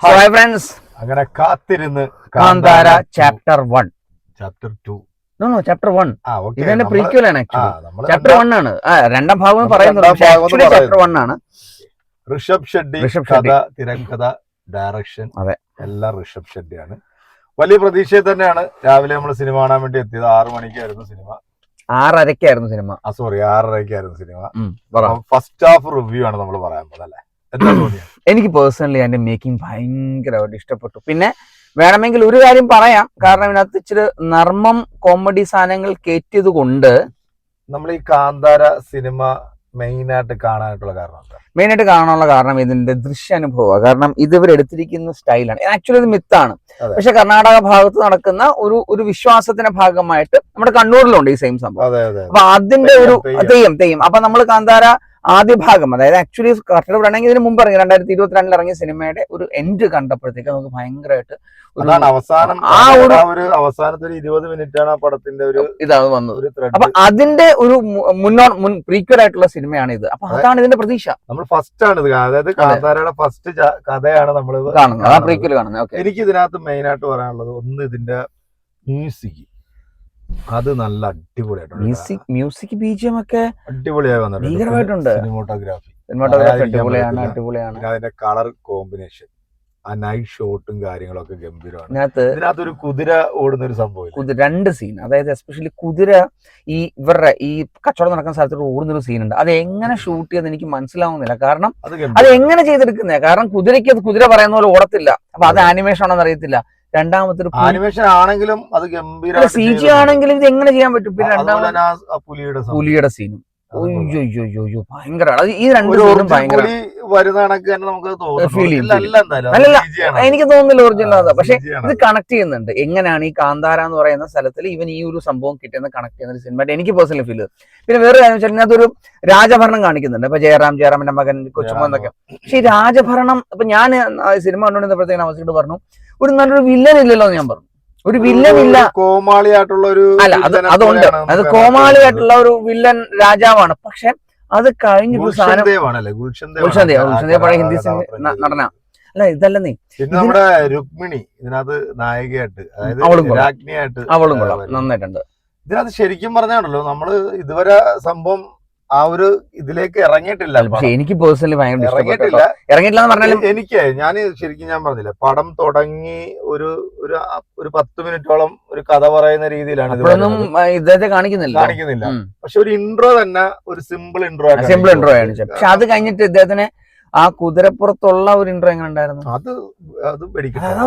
Hi friends അങ്ങനെ കാത്തിരുന്ന് Kantara chapter one chapter two chapter one ഇതിന്റെ പ്രീക്വൽ ആണ് ചാപ്റ്റർ വൺ ആണ്. രണ്ടാം ഭാഗം പറയുന്നത് ചാപ്റ്റർ. വൺ ആണ്. ഋഷഭ് ഷെഡ്ഡി ഋഷഭ് കഥ ഷെഡ്ഡി. തിരക്കഥ ഡയറക്ഷൻ അതെ. എല്ലാം ഋഷഭ് ഷെഡ്ഡിയാണ്. വലിയ പ്രതീക്ഷയിൽ തന്നെയാണ് രാവിലെ നമ്മൾ സിനിമ കാണാൻ വേണ്ടി എത്തിയത്. ആറു മണിക്കായിരുന്നു സിനിമ. ആറരക്കായിരുന്നു സിനിമ. ആ സോറി ആറരക്കായിരുന്നു സിനിമ. ഫസ്റ്റ് ഹാഫ് റിവ്യൂ ആണ് നമ്മൾ പറയാൻ പോകുന്നത് അല്ലേ? എനിക്ക് പേഴ്സണലി അതിന്റെ മേക്കിംഗ് ഭയങ്കരമായിട്ട് ഇഷ്ടപ്പെട്ടു. പിന്നെ വേണമെങ്കിൽ ഒരു കാര്യം പറയാം. കാരണം ഇതിനകത്ത് ഇച്ചിരി നർമ്മം കോമഡി സാധനങ്ങൾ കയറ്റിയത് കൊണ്ട് നമ്മൾ ഈ കാന്താര സിനിമ മെയിൻ ആയിട്ട് കാണാനായിട്ടുള്ള കാരണം മെയിൻ ആയിട്ട് കാണാനുള്ള കാരണം ഇതിന്റെ ദൃശ്യാനുഭവമാണ്. കാരണം ഇത് ഇവർ എടുത്തിരിക്കുന്ന സ്റ്റൈലാണ്. ആക്ച്വലി ഇത് മിത്താണ്. പക്ഷെ കർണാടക ഭാഗത്ത് നടക്കുന്ന ഒരു ഒരു വിശ്വാസത്തിന്റെ ഭാഗമായിട്ട് നമ്മുടെ കണ്ണൂരിലുണ്ട് ഈ സെയിം സംഭവം. അപ്പൊ അതിന്റെ ഒരു തെയ്യം. തെയ്യം അപ്പൊ നമ്മൾ കാന്താര ആദ്യ ഭാഗം അതായത് ആക്ച്വലി കറക്റ്റ് വിടണമെങ്കിൽ ഇതിന് മുമ്പ് ഇറങ്ങി രണ്ടായിരത്തി ഇരുപത്തിരണ്ടിൽ ഇറങ്ങിയ സിനിമയുടെ ഒരു എൻഡ് കണ്ടപ്പോഴത്തേക്ക് നമുക്ക് ഭയങ്കരമായിട്ട് അവസാനം ആ ഒരു- അവസാനത്തെ ഒരു ഇരുപത് മിനിറ്റ് ആണ് ആ പടത്തിന്റെ ഒരു ഇതാണ് വന്നത്. അപ്പൊ അതിന്റെ ഒരു മുന്നോ മുൻ പ്രീക്വൽ ആയിട്ടുള്ള സിനിമയാണ് ഇത്. അപ്പൊ അതാണ് ഇതിന്റെ പ്രതീക്ഷ. നമ്മൾ ഫസ്റ്റ് ആണ് ഇത് അതായത് കാന്താരയുടെ ഫസ്റ്റ് കഥയാണ് നമ്മൾ കാണുന്നത്. ആ പ്രീക്വൽ കാണുന്നത്. എനിക്ക് ഇതിനകത്ത് മെയിൻ ആയിട്ട് പറയാനുള്ളത് ഒന്ന് ഇതിന്റെ മ്യൂസിക് അത് നല്ല അടിപൊളിയായിട്ടുണ്ട് മ്യൂസിക് മ്യൂസിക് ബീജിയം ഒക്കെ അടിപൊളിയായി വന്നിട്ടുണ്ട്. ഭീകരമായിട്ടുണ്ട്. സിനിമോട്ടോഗ്രാഫി സിനിമാറ്റോഗ്രാഫി അടിപൊളിയാണ് അടിപൊളിയാണ്. അതിന്റെ കളർ കോമ്പിനേഷൻ ആ നൈറ്റ് ഷോട്ടും കാര്യങ്ങളൊക്കെ ഗംഭീരമാണ്. ഇതിനകത്ത് ഒരു കുതിര ഓടുന്ന ഒരു സംഭവം രണ്ട് സീൻ അതായത് എസ്പെഷ്യലി കുതിര ഈ ഇവരുടെ ഈ കച്ചവടം നടക്കുന്ന സ്ഥലത്തോട് ഓടുന്ന ഒരു സീനുണ്ട് അത് എങ്ങനെ ഷൂട്ട് ചെയ്യുന്ന എനിക്ക് മനസ്സിലാവുന്നില്ല. കാരണം അത് എങ്ങനെ ചെയ്തെടുക്കുന്നേ? കാരണം കുതിരയ്ക്ക് അത് കുതിര പറയുന്ന പോലെ ഓടത്തില്ല. അപ്പൊ അത് ആനിമേഷൻ ആണെന്ന് അറിയത്തില്ല. രണ്ടാമത്തെ ആനിമേഷൻ ആണെങ്കിലും അത് ഗംഭീര സി ജി ആണെങ്കിലും ഇത് എങ്ങനെ ചെയ്യാൻ പറ്റും? പിന്നെ രണ്ടാമത്തെ പുലിയുടെ പുലിയുടെ സീനും അയ്യോ അയ്യോ അയ്യോ ഭയങ്കര അത് ഈ രണ്ടു ഭയങ്കര വരുന്ന കണക്ക് തന്നെ നമുക്ക് തോന്നുന്നു. എനിക്ക് തോന്നുന്നില്ല ഒറിജിനൽ അതാ പക്ഷെ ഇത് കണക്ട് ചെയ്യുന്നുണ്ട്. എങ്ങനെയാണ് ഈ കാന്താര എന്ന് പറയുന്ന സ്ഥലത്തിൽ ഇവൻ ഈ ഒരു സംഭവം കിട്ടിയെന്ന് കണക്ട് ചെയ്യുന്ന ഒരു സിനിമ എനിക്ക് പേഴ്സണലി ഫീൽ ചെയ്തു പിന്നെ വേറെ കാര്യം വെച്ചാൽ ഇതിനകത്തൊരു രാജഭരണം കാണിക്കുന്നുണ്ട്. ഇപ്പൊ ജയറാം ജയറാമിന്റെ മകൻ കൊച്ചുമോ എന്നൊക്കെ. പക്ഷെ ഈ രാജഭരണം ഇപ്പൊ ഞാൻ സിനിമ കണ്ടുകൊണ്ടിരുന്നപ്പോഴത്തേക്കും അവസ്ഥയോട് പറഞ്ഞു ഒരു നല്ലൊരു വില്ലൻ ഇല്ലല്ലോ എന്ന് ഞാൻ പറഞ്ഞു. ഒരു വില്ലൻ ഇല്ല. കോമാളിയായിട്ടുള്ള ഒരു അല്ല അത് അതുകൊണ്ട് അതുണ്ട്. അത് കോമാളിയായിട്ടുള്ള ഒരു വില്ലൻ രാജാവാണ്. പക്ഷെ അത് കഴിഞ്ഞിട്ട് ഗുൽഷൻ സാധനം ദേവ് ആണല്ലേ ഗുൽഷൻ ദേവ് ഗുൽഷൻ ദേവ് ഗുൽഷൻ ദേവ് പഴയ ഹിന്ദി നടന. അല്ല ഇതല്ലേ പിന്നെ നമ്മുടെ രുക്മിണി ഇതിനകത്ത് നായികയായിട്ട് അതായത്. രാജ്ഞിയായിട്ട് അവളും കൊള്ളാം. നന്നായിട്ടുണ്ട്. ഇതിനകത്ത് ശരിക്കും പറഞ്ഞാണല്ലോ നമ്മൾ ഇതുവരെ സംഭവം ആ ഒരു ഇതിലേക്ക് ഇറങ്ങിയിട്ടില്ല പക്ഷെ എനിക്ക് പേഴ്സണലി ഭയങ്കര ഇറങ്ങിയിട്ടില്ല. ഇറങ്ങിയിട്ടില്ല എന്ന് പറഞ്ഞാലും എനിക്ക് ഞാൻ ശരിക്കും ഞാൻ പറഞ്ഞില്ല പടം തുടങ്ങി ഒരു ഒരു ഒരു പത്ത് മിനിറ്റോളം ഒരു കഥ പറയുന്ന രീതിയിലാണ്. ഇദ്ദേഹത്തെ കാണിക്കുന്നില്ല. കാണിക്കുന്നില്ല. പക്ഷെ ഒരു ഇൻട്രോ തന്നെ ഒരു സിമ്പിൾ ഇൻട്രോ സിമ്പിൾ ഇൻട്രോ ആണ് പക്ഷെ അത് കഴിഞ്ഞിട്ട് ഇദ്ദേഹത്തിന് ആ കുതിരപ്പുറത്തുള്ള ഒരു ഇൻട്രോ എങ്ങനെ ഉണ്ടായിരുന്നു? അത് അത്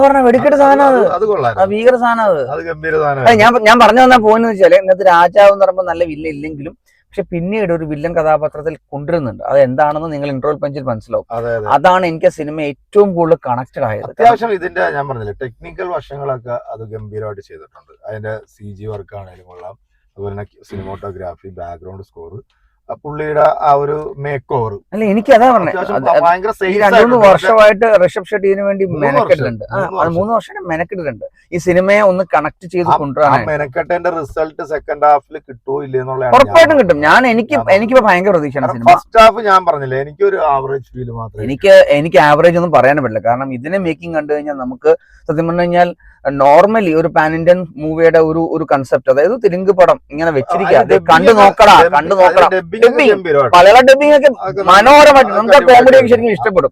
പറഞ്ഞ വെടിക്കെട്ട് സാധനം അത്. ഭീകര സാധനം അത്. അത് ഗംഭീര സാധനം ഞാൻ ഞാൻ പറഞ്ഞു വന്ന പോയിന്റ് വെച്ചാൽ ഇന്നത്തെ രാജാവ് എന്ന് പറയുമ്പോൾ നല്ല വില്ല ഇല്ലെങ്കിലും പക്ഷെ പിന്നീട് ഒരു വില്ലൻ കഥാപാത്രത്തിൽ കൊണ്ടുവരുന്നുണ്ട്. അത് എന്താണെന്ന് നിങ്ങൾ ഇൻട്രോൽ പഞ്ചിൽ മനസ്സിലാവും. അതെ അതെ. അതാണ് എനിക്ക് ആ സിനിമ ഏറ്റവും കൂടുതൽ കണക്റ്റഡ് ആയത്. അത്യാവശ്യം ഇതിന്റെ ഞാൻ പറഞ്ഞില്ല ടെക്നിക്കൽ വശങ്ങളൊക്കെ അത് ഗംഭീരമായിട്ട് ചെയ്തിട്ടുണ്ട്. അതിന്റെ സി ജി വർക്ക് ആണെങ്കിലും കൊള്ളാം. അതുപോലെ തന്നെ സിനിമോട്ടോഗ്രാഫി ബാക്ക്ഗ്രൗണ്ട് സ്കോർ പുള്ളിയുടെ ആ ഒരു മേക്ക് ഓവർ അല്ല എനിക്ക് അതാ പറഞ്ഞത് രണ്ടു വർഷമായിട്ട് ഋഷഭ് ഷെട്ടിന് വേണ്ടി മെനക്കെട്ടിട്ടുണ്ട്. മൂന്ന് വർഷം. മെനക്കെട്ടിട്ടുണ്ട്. ഈ സിനിമയെ ഒന്ന് കണക്ട് ചെയ്ത് ആ കൊണ്ടുവരാനായിട്ട് റിസൾട്ട് സെക്കൻഡ് ഹാഫിൽ കിട്ടുമോ ഇല്ലെന്നുള്ള ഉറപ്പായിട്ടും കിട്ടും. ഞാൻ എനിക്ക് എനിക്ക് ഭയങ്കര പ്രതീക്ഷയാണ് സിനിമ. ഫസ്റ്റ് ഹാഫ് ഞാൻ പറഞ്ഞില്ല എനിക്ക് ഒരു ആവറേജ് ഫീൽ മാത്രം എനിക്ക് എനിക്ക് ആവറേജ് ഒന്നും പറയാനും പറ്റില്ല. കാരണം ഇതിനെ മേക്കിംഗ് കണ്ടു കഴിഞ്ഞാൽ നമുക്ക് സത്യം പറഞ്ഞു കഴിഞ്ഞാൽ നോർമലി ഒരു പാൻ ഇന്ത്യൻ മൂവിയുടെ ഒരു ഒരു കൺസെപ്റ്റ് അതായത് തെലുങ്ക് പടം ഇങ്ങനെ വെച്ചിരിക്കുക അത് കണ്ടു നോക്കടാ കണ്ടു നോക്കടാ. ഡബിങ് മലയാള ഡബിംഗ് ഒക്കെ മനോഹരമായിട്ട്. നമുക്ക് ആ കോമഡി ഒക്കെ ശരിക്കും ഇഷ്ടപ്പെടും.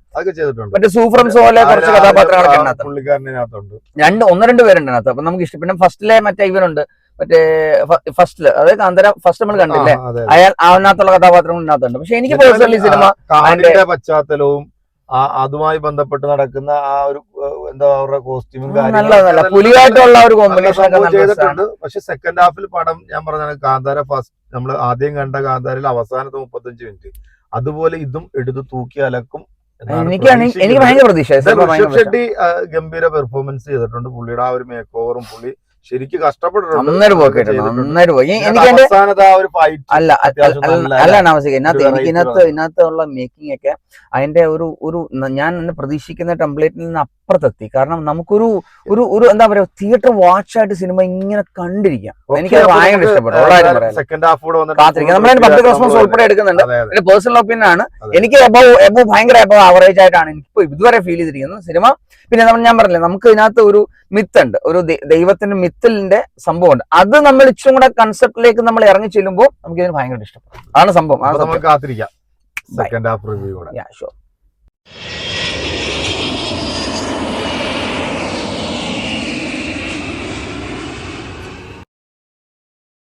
മറ്റേ സൂഫ്രം സോലെ കുറച്ച് കഥാപാത്രങ്ങളൊക്കെ രണ്ട് ഒന്ന് രണ്ട് പേരുണ്ട് അതിനകത്ത് അപ്പൊ നമുക്ക് ഇഷ്ടം. പിന്നെ ഫസ്റ്റിലെ മറ്റേ ഇവനുണ്ട്. മറ്റേ ഫസ്റ്റിൽ അതായത് കാന്തര ഫസ്റ്റ് നമ്മൾ കണ്ടില്ലേ? അയാൾ അതിനകത്തുള്ള കഥാപാത്രങ്ങൾ ഇതിനകത്തുണ്ട്. പക്ഷെ എനിക്ക് പേഴ്സണലി സിനിമ പശ്ചാത്തലവും ആ അതുമായി ബന്ധപ്പെട്ട് നടക്കുന്ന ആ ഒരു എന്താ അവരുടെ കോസ്റ്റ്യൂമും പുലിയായിട്ടുള്ള ഒരു കോമ്പിനേഷൻ ചെയ്തിട്ടുണ്ട്. പക്ഷെ സെക്കൻഡ് ഹാഫിൽ പടം ഞാൻ പറഞ്ഞ കാന്താര ഫസ്റ്റ് നമ്മൾ ആദ്യം കണ്ട കാന്താരയിൽ അവസാനത്തെ മുപ്പത്തഞ്ച് മിനിറ്റ് അതുപോലെ ഇതും എടുത്ത് തൂക്കി അലക്കും എനിക്ക്. ഭയങ്കര പ്രതീക്ഷ ഷെട്ടി ഗംഭീര പെർഫോമൻസ് ചെയ്തിട്ടുണ്ട്. പുള്ളിയുടെ ആ ഒരു മേക്ക് ഓവറും പുള്ളി ശരിക്കും കഷ്ടപ്പെട്ടിട്ടുണ്ട്. അല്ല ഇതിനകത്ത് ഒരു എനിക്ക് ഇതിനകത്ത് ഇതിനകത്ത് ഉള്ള മേക്കിംഗ് ഒക്കെ അതിന്റെ ഒരു ഒരു ഞാൻ പ്രതീക്ഷിക്കുന്ന ടെംപ്ലേറ്റിൽ നിന്ന് അപ്പുറത്തെത്തി. കാരണം നമുക്കൊരു ഒരു ഒരു എന്താ പറയാ തിയേറ്റർ വാച്ച് ആയിട്ട് സിനിമ ഇങ്ങനെ കണ്ടിരിക്കാം. എനിക്ക് ഭയങ്കര ഇഷ്ടപ്പെട്ടു. കാത്തിരിക്കാം. നമ്മളതിന് പബ്ലിക് റെസ്പോൺസ് ഉൾപ്പെടെ എടുക്കുന്നുണ്ട്. എന്റെ പേഴ്സണൽ ഒപ്പീനിയൻ ആണ്. എനിക്ക് എബവ് എബവ് ഭയങ്കര എബവ് ആവറേജ് ആയിട്ടാണ് എനിക്ക് ഇതുവരെ ഫീൽ ചെയ്തിരിക്കുന്നത്. സിനിമ പിന്നെ നമ്മൾ ഞാൻ പറഞ്ഞില്ലേ നമുക്ക് ഇതിനകത്ത് ഒരു മിത്ത് ഉണ്ട്. ഒരു ദൈവത്തിന്റെ ദൈവത്തിന്റെ സംഭവം ഉണ്ട് അത് നമ്മൾ ഇച്ചിരി കൂടെ കൺസെപ്റ്റിലേക്ക് നമ്മൾ ഇറങ്ങി ചെല്ലുമ്പോൾ നമുക്ക് ഇതിന് ഭയങ്കര ഇഷ്ടപ്പെടും. ആണ് സംഭവം. കാത്തിരിക്കാം. സെക്കൻഡ് ഹാഫ് റിവ്യൂ കൂടെ. ഷുവർ